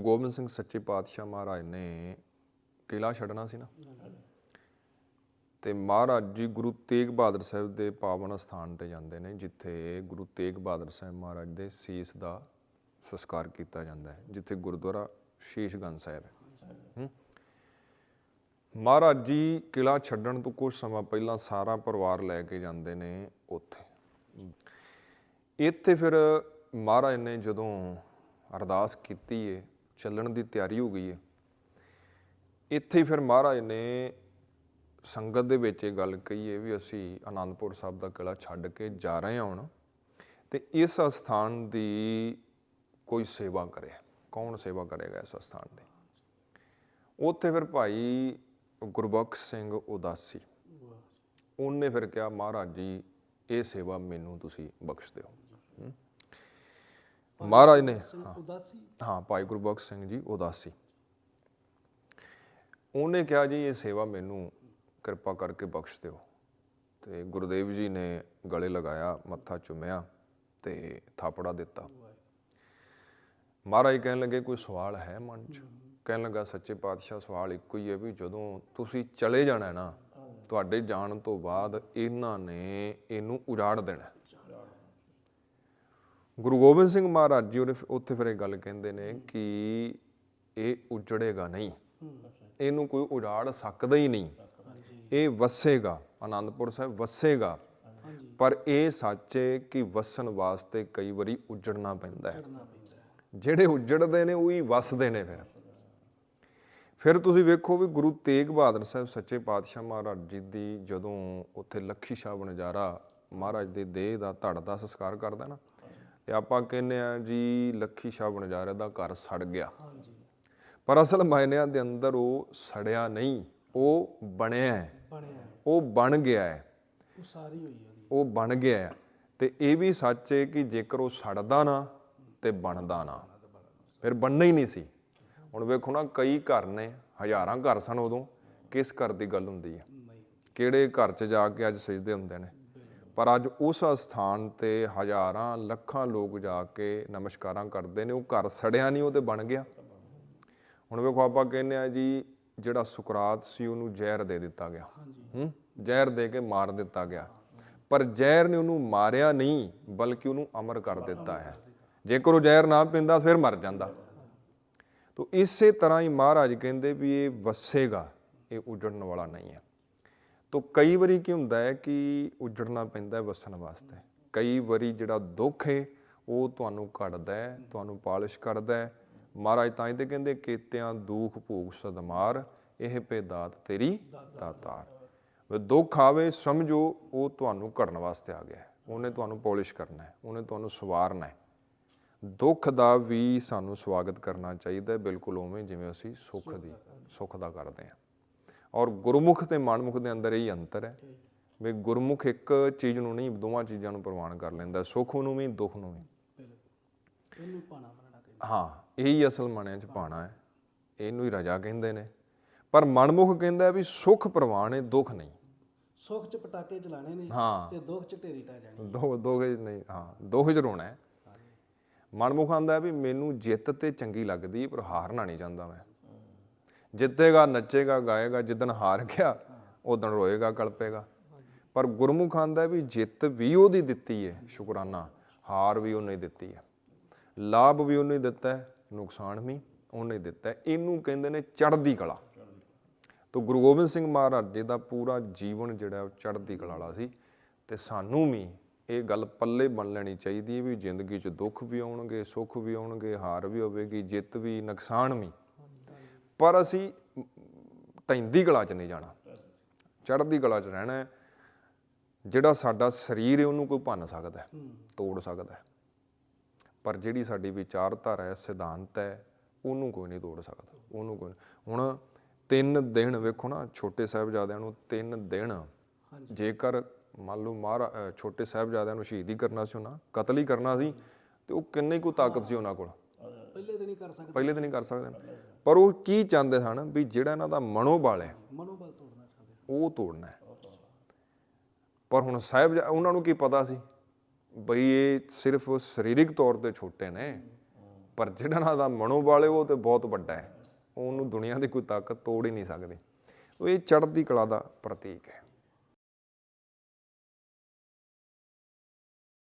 ਗੁਰੂ ਗੋਬਿੰਦ ਸਿੰਘ ਸੱਚੇ ਪਾਤਸ਼ਾਹ ਮਹਾਰਾਜ ਨੇ ਕਿਲਾ ਛੱਡਣਾ ਸੀ ਨਾ। ਤੇ ਮਹਾਰਾਜ ਜੀ ਗੁਰੂ ਤੇਗ ਬਹਾਦਰ ਸਾਹਿਬ ਦੇ ਪਾਵਨ ਸਥਾਨ ਤੇ ਜਾਂਦੇ ਨੇ, ਜਿੱਥੇ ਗੁਰੂ ਤੇਗ ਬਹਾਦਰ ਸਾਹਿਬ ਮਹਾਰਾਜ ਦੇ ਸੀਸ ਦਾ ਸੰਸਕਾਰ ਕੀਤਾ ਜਾਂਦਾ ਹੈ, ਜਿੱਥੇ ਗੁਰਦੁਆਰਾ ਸ਼ੀਸ਼ਗੰਜ ਸਾਹਿਬ ਹੈ। ਮਹਾਰਾਜ ਜੀ ਕਿਲਾ ਛੱਡਣ ਤੋਂ ਕੁਝ ਸਮਾਂ ਪਹਿਲਾਂ ਸਾਰਾ ਪਰਿਵਾਰ ਲੈ ਕੇ ਜਾਂਦੇ ਨੇ ਉੱਥੇ। ਇੱਥੇ ਫਿਰ ਮਹਾਰਾਜ ਨੇ ਜਦੋਂ ਅਰਦਾਸ ਕੀਤੀ ਏ ਚੱਲਣ ਦੀ ਤਿਆਰੀ ਹੋ ਗਈ ਹੈ। ਇੱਥੇ ਫਿਰ ਮਹਾਰਾਜ ਨੇ ਸੰਗਤ ਦੇ ਵਿੱਚ ਇਹ ਗੱਲ ਕਹੀ ਏ ਵੀ ਅਸੀਂ ਆਨੰਦਪੁਰ ਸਾਹਿਬ ਦਾ ਕਿਲਾ ਛੱਡ ਕੇ ਜਾ ਰਹੇ ਹਾਂ ਹੁਣ ਤੇ ਇਸ ਅਸਥਾਨ ਦੀ ਕੋਈ ਸੇਵਾ ਕਰੇ। ਕੌਣ ਸੇਵਾ ਕਰੇਗਾ ਇਸ ਅਸਥਾਨ ਦੀ? ਉੱਥੇ ਫਿਰ ਭਾਈ ਗੁਰਬਖਸ਼ ਸਿੰਘ ਉਦਾਸੀ। ਉਹਨੇ ਫਿਰ ਕਿਹਾ, ਮਹਾਰਾਜ ਜੀ, ਇਹ ਸੇਵਾ ਮੈਨੂੰ ਤੁਸੀਂ ਬਖਸ਼ ਦਿਓ। ਮਹਾਰਾਜ ਨੇ ਹਾਂ। ਉਦਾਸੀ। ਹਾਂ ਭਾਈ ਗੁਰਬਖਸ਼ ਸਿੰਘ ਜੀ ਉਦਾਸੀ। ਉਹਨੇ ਕਿਹਾ ਜੀ ਇਹ ਸੇਵਾ ਮੈਨੂੰ ਕਿਰਪਾ ਕਰਕੇ ਬਖਸ਼ ਦਿਓ। ਤੇ ਗੁਰਦੇਵ ਜੀ ਨੇ ਗਲੇ ਲਗਾਇਆ ਮੱਥਾ ਚੁੰਮਿਆ ਤੇ ਥਾਪੜਾ ਦਿੱਤਾ। ਮਹਾਰਾਜ ਕਹਿਣ ਲੱਗੇ ਕੋਈ ਸਵਾਲ ਹੈ ਮਨ 'ਚ? ਕਹਿਣ ਲੱਗਾ ਸੱਚੇ ਪਾਤਸ਼ਾਹ ਸਵਾਲ ਇੱਕੋ ਹੀ ਹੈ ਵੀ ਜਦੋਂ ਤੁਸੀਂ ਚਲੇ ਜਾਣਾ ਨਾ ਤੁਹਾਡੇ ਜਾਣ ਤੋਂ ਬਾਅਦ ਇਹਨਾਂ ਨੇ ਇਹਨੂੰ ਉਜਾੜ ਦੇਣਾ। ਗੁਰੂ ਗੋਬਿੰਦ ਸਿੰਘ ਮਹਾਰਾਜ ਜੀ ਉਹਨੇ ਉੱਥੇ ਫਿਰ ਇਹ ਗੱਲ ਕਹਿੰਦੇ ਨੇ ਕਿ ਇਹ ਉਜੜੇਗਾ ਨਹੀਂ। ਇਹਨੂੰ ਕੋਈ ਉਜਾੜ ਸਕਦਾ ਹੀ ਨਹੀਂ। ਇਹ ਵਸੇਗਾ, ਆਨੰਦਪੁਰ ਸਾਹਿਬ ਵਸੇਗਾ। ਪਰ ਇਹ ਸੱਚ ਹੈ ਕਿ ਵਸਣ ਵਾਸਤੇ ਕਈ ਵਾਰੀ ਉਜੜਨਾ ਪੈਂਦਾ ਪੈਂਦਾ ਹੈ। ਜਿਹੜੇ ਉਜੜਦੇ ਨੇ, ਉਹੀ ਵਸਦੇ ਨੇ ਫਿਰ। ਫਿਰ ਤੁਸੀਂ ਵੇਖੋ ਵੀ ਗੁਰੂ ਤੇਗ ਬਹਾਦਰ ਸਾਹਿਬ ਸੱਚੇ ਪਾਤਸ਼ਾਹ ਮਹਾਰਾਜ ਜੀ ਦੀ ਜਦੋਂ ਉੱਥੇ ਲੱਖੀ ਸ਼ਾਹ ਬਨਜਾਰਾ ਮਹਾਰਾਜ ਦੇ ਦੇਹ ਦਾ ਧੜ ਦਾ ਸੰਸਕਾਰ ਕਰਦਾ ਨਾ ਤੇ ਆਪਾਂ ਕਹਿੰਦੇ ਆ ਜੀ ਲੱਖੀ ਸ਼ਾਹ ਬਨਜਾਰੇ ਦਾ ਘਰ ਸੜ ਗਿਆ। ਹਾਂਜੀ। ਪਰ ਅਸਲ ਮਾਇਨਿਆਂ ਦੇ ਅੰਦਰ ਉਹ ਸੜਿਆ ਨਹੀਂ ਉਹ ਬਣਿਆ ਹੈ। ਬਣਿਆ। ਉਹ ਬਣ ਗਿਆ ਹੈ। ਉਹ ਸਾਰੀ ਹੋਈ ਉਹਦੀ। ਉਹ ਬਣ ਗਿਆ ਹੈ। ਤੇ ਇਹ ਵੀ ਸੱਚ ਹੈ ਕਿ ਜੇਕਰ ਉਹ ਸੜਦਾ ਨਾ ਤੇ ਬਣਦਾ ਨਾ। ਫਿਰ ਬਣਨਾ ਹੀ ਨਹੀਂ ਸੀ। ਹੁਣ ਵੇਖੋ ਨਾ ਕਈ ਘਰ ਨੇ ਹਜ਼ਾਰਾਂ ਘਰ ਸਨ ਉਦੋਂ। ਕਿਸ ਘਰ ਦੀ ਗੱਲ ਹੁੰਦੀ ਹੈ? ਕਿਹੜੇ ਘਰ 'ਚ ਜਾ ਕੇ ਅੱਜ ਸਜਦੇ ਹੁੰਦੇ ਨੇ? ਪਰ ਅੱਜ ਉਸ ਸਥਾਨ ਤੇ ਹਜ਼ਾਰਾਂ ਲੱਖਾਂ ਲੋਕ ਜਾ ਕੇ ਨਮਸਕਾਰਾਂ ਕਰਦੇ ਨੇ ਉਹ ਘਰ ਸੜਿਆ ਨਹੀਂ ਉਹ ਤੇ ਬਣ ਗਿਆ। ਹੁਣ ਵੇਖੋ ਆਪਾਂ ਕਹਿੰਦੇ ਆ ਜੀ ਜਿਹੜਾ ਸੁਕਰਾਤ ਸੀ ਉਹਨੂੰ ਜ਼ਹਿਰ ਦੇ ਦਿੱਤਾ ਗਿਆ। ਹੂੰ? ਜ਼ਹਿਰ ਦੇ ਕੇ ਮਾਰ ਦਿੱਤਾ ਗਿਆ। ਪਰ ਜ਼ਹਿਰ ਨੇ ਉਹਨੂੰ ਮਾਰਿਆ ਨਹੀਂ ਬਲਕਿ ਉਹਨੂੰ ਅਮਰ ਕਰ ਦਿੱਤਾ ਹੈ। ਜੇਕਰ ਉਹ ਜ਼ਹਿਰ ਨਾ ਪੀਂਦਾ ਫਿਰ ਮਰ ਜਾਂਦਾ। ਤੋ ਇਸੇ ਤਰ੍ਹਾਂ ਹੀ ਮਹਾਰਾਜ ਕਹਿੰਦੇ ਵੀ ਇਹ ਵਸੇਗਾ ਇਹ ਉਜੜਨ ਵਾਲਾ ਨਹੀਂ ਹੈ। ਤੋ ਕਈ ਵਾਰੀ ਕੀ ਹੁੰਦਾ ਹੈ ਕਿ ਉਜੜਨਾ ਪੈਂਦਾ ਹੈ ਵਸਣ ਵਾਸਤੇ। ਕਈ ਵਾਰੀ ਜਿਹੜਾ ਦੁੱਖ ਹੈ, ਉਹ ਤੁਹਾਨੂੰ ਘੜਦਾ ਹੈ, ਤੁਹਾਨੂੰ ਪਾਲਿਸ਼ ਕਰਦਾ ਹੈ। ਮਹਾਰਾਜ ਤਾਂ ਹੀ ਤੇ ਕਹਿੰਦੇ, ਕੀਤਿਆਂ ਦੁੱਖ ਭੋਗ ਸਦਮਾਰ, ਇਹ ਪੇਦਾਤ ਤੇਰੀ ਦਾਤਾਰ। ਵੀ ਦੁੱਖ ਆਵੇ, ਸਮਝੋ, ਉਹ ਤੁਹਾਨੂੰ ਘੜਨ ਵਾਸਤੇ ਆ ਗਿਆ ਉਹਨੇ ਤੁਹਾਨੂੰ ਪਾਲਿਸ਼ ਕਰਨਾ ਹੈ, ਉਹਨੇ ਤੁਹਾਨੂੰ ਸਵਾਰਨਾ ਹੈ। ਦੁੱਖ ਦਾ ਵੀ ਸਾਨੂੰ ਸਵਾਗਤ ਕਰਨਾ ਚਾਹੀਦਾ ਬਿਲਕੁਲ ਉਵੇਂ ਜਿਵੇਂ ਅਸੀਂ ਸੁੱਖ ਦੀ, ਸੁੱਖ ਦਾ ਕਰਦੇ ਹਾਂ। ਔਰ ਗੁਰਮੁਖ ਤੇ ਮਨਮੁਖ ਦੇ ਅੰਦਰ ਇਹ ਅੰਤਰ ਹੈ ਵੀ ਗੁਰਮੁਖ ਇੱਕ ਚੀਜ਼ ਨੂੰ ਨਹੀਂ ਦੋਵਾਂ ਚੀਜ਼ਾਂ ਨੂੰ ਪ੍ਰਵਾਨ ਕਰ ਲੈਂਦਾ ਸੁੱਖ ਨੂੰ ਵੀ ਦੁੱਖ ਨੂੰ ਵੀ। ਇਹਨੂੰ ਪਾਣਾ ਕਹਿੰਦੇ ਹਾਂ ਇਹੀ ਅਸਲ ਮਣਿਆਂ 'ਚ ਪਾਣਾ ਹੈ। ਇਹਨੂੰ ਹੀ ਰਜਾ ਕਹਿੰਦੇ ਨੇ। ਪਰ ਮਨਮੁਖ ਕਹਿੰਦਾ ਵੀ ਸੁੱਖ ਪ੍ਰਵਾਨ ਹੈ ਦੁੱਖ ਨਹੀਂ। ਸੁੱਖ ਚ ਪਟਾਕੇ ਚਲਾਣੇ ਨੇ ਹਾਂ। ਤੇ ਦੁੱਖ ਚ ਢੇਰੀ ਟਾ ਜਾਣੀ। ਦੋ ਦੋਗੇ ਨਹੀਂ ਹਾਂ ਦੋਹੇ 'ਚ ਰੋਣਾ ਹੈ। ਮਨਮੁਖ ਆਂਦਾ ਵੀ ਮੈਨੂੰ ਜਿੱਤ ਤੇ ਚੰਗੀ ਲੱਗਦੀ ਪਰ ਹਾਰਨਾ ਨਹੀਂ ਚਾਹੁੰਦਾ ਮੈਂ। ਜਿੱਤੇਗਾ, ਨੱਚੇਗਾ, ਗਾਏਗਾ, ਜਿੱਦਣ ਹਾਰ ਗਿਆ ਉਦੋਂ ਰੋਏਗਾ, ਕਲਪੇਗਾ। ਪਰ ਗੁਰਮੁਖ ਆਂਦਾ ਵੀ ਜਿੱਤ ਵੀ ਉਹਦੀ ਦਿੱਤੀ ਹੈ ਸ਼ੁਕਰਾਨਾ। ਹਾਰ ਵੀ ਉਹਨੇ ਦਿੱਤੀ ਹੈ ਲਾਭ ਵੀ ਉਹਨੇ ਦਿੱਤਾ ਹੈ ਨੁਕਸਾਨ ਵੀ ਉਹਨੇ ਦਿੱਤਾ ਇਹਨੂੰ ਕਹਿੰਦੇ ਨੇ ਚੜ੍ਹਦੀ ਕਲਾ। ਤੋਂ ਗੁਰੂ ਗੋਬਿੰਦ ਸਿੰਘ ਮਹਾਰਾਜ ਜੀ ਦਾ ਪੂਰਾ ਜੀਵਨ ਜਿਹੜਾ ਉਹ ਚੜ੍ਹਦੀ ਕਲਾ ਵਾਲਾ ਸੀ। ਤੇ ਸਾਨੂੰ ਵੀ ਇਹ ਗੱਲ ਪੱਲੇ ਬੰਨ ਲੈਣੀ ਚਾਹੀਦੀ ਹੈ ਵੀ ਜ਼ਿੰਦਗੀ 'ਚ ਦੁੱਖ ਵੀ ਆਉਣਗੇ, ਸੁੱਖ ਵੀ ਆਉਣਗੇ, ਹਾਰ ਵੀ ਹੋਵੇਗੀ, ਜਿੱਤ ਵੀ, ਨੁਕਸਾਨ ਵੀ। ਪਰ ਅਸੀਂ ਟੈਂਦੀ ਕਲਾ 'ਚ ਨਹੀਂ ਜਾਣਾ। ਚੜ੍ਹਦੀ ਕਲਾ 'ਚ ਰਹਿਣਾ ਹੈ। ਜਿਹੜਾ ਸਾਡਾ ਸਰੀਰ ਹੈ ਉਹਨੂੰ ਕੋਈ ਭੰਨ ਸਕਦਾ ਹੈ ਤੋੜ ਸਕਦਾ ਹੈ। ਪਰ ਜਿਹੜੀ ਸਾਡੀ ਵਿਚਾਰਧਾਰਾ ਹੈ ਸਿਧਾਂਤ ਹੈ ਉਹਨੂੰ ਕੋਈ ਨਹੀਂ ਤੋੜ ਸਕਦਾ। ਉਹਨੂੰ ਕੋਈ ਹੁਣ ਤਿੰਨ ਦਿਨ ਵੇਖੋ ਨਾ ਛੋਟੇ ਸਾਹਿਬਜ਼ਾਦਿਆਂ ਨੂੰ ਤਿੰਨ ਦਿਨ ਜੇਕਰ ਮੰਨ ਲਓ ਮਹਾਰਾ ਅ, ਛੋਟੇ ਸਾਹਿਬਜ਼ਾਦਿਆਂ ਨੂੰ ਸ਼ਹੀਦੀ ਕਰਨਾ ਸੀ ਉਹਨਾਂ ਕਤਲ ਹੀ ਕਰਨਾ ਸੀ ਤੇ ਉਹ ਕਿੰਨੀ ਕੁ ਤਾਕਤ ਸੀ ਉਹਨਾਂ ਕੋਲ? ਪਹਿਲੇ ਦਿਨ ਹੀ ਕਰ ਸਕਦੇ। ਪਹਿਲੇ ਤਾਂ ਨਹੀਂ ਕਰ ਸਕਦੇ। ਪਰ ਉਹ ਕੀ ਚਾਹੁੰਦੇ ਸਨ ਵੀ ਜਿਹੜਾ ਇਹਨਾਂ ਦਾ ਮਨੋਬਲ ਹੈ ਮਨੋਬਲ ਤੋੜਨਾ ਚਾਹੁੰਦੇ। ਉਹ ਤੋੜਨਾ ਹੈ। ਪਰ ਹੁਣ ਸਾਹਿਬ ਉਹਨਾਂ ਨੂੰ ਕੀ ਪਤਾ ਸੀ? ਬਈ ਇਹ ਸਿਰਫ ਸਰੀਰਿਕ ਤੌਰ ਤੇ ਛੋਟੇ ਨੇ ਪਰ ਜਿਹੜਾ ਨਾ ਦਾ ਮਨੋਬਲ ਹੈ ਉਹ ਤੇ ਬਹੁਤ ਵੱਡਾ ਹੈ। ਉਹਨੂੰ ਦੁਨੀਆ ਦੀ ਕੋਈ ਤਾਕਤ ਤੋੜ ਹੀ ਨਹੀਂ ਸਕਦੀ। ਉਹ ਇਹ ਚੜ੍ਹਦੀ ਕਲਾ ਦਾ ਪ੍ਰਤੀਕ ਹੈ।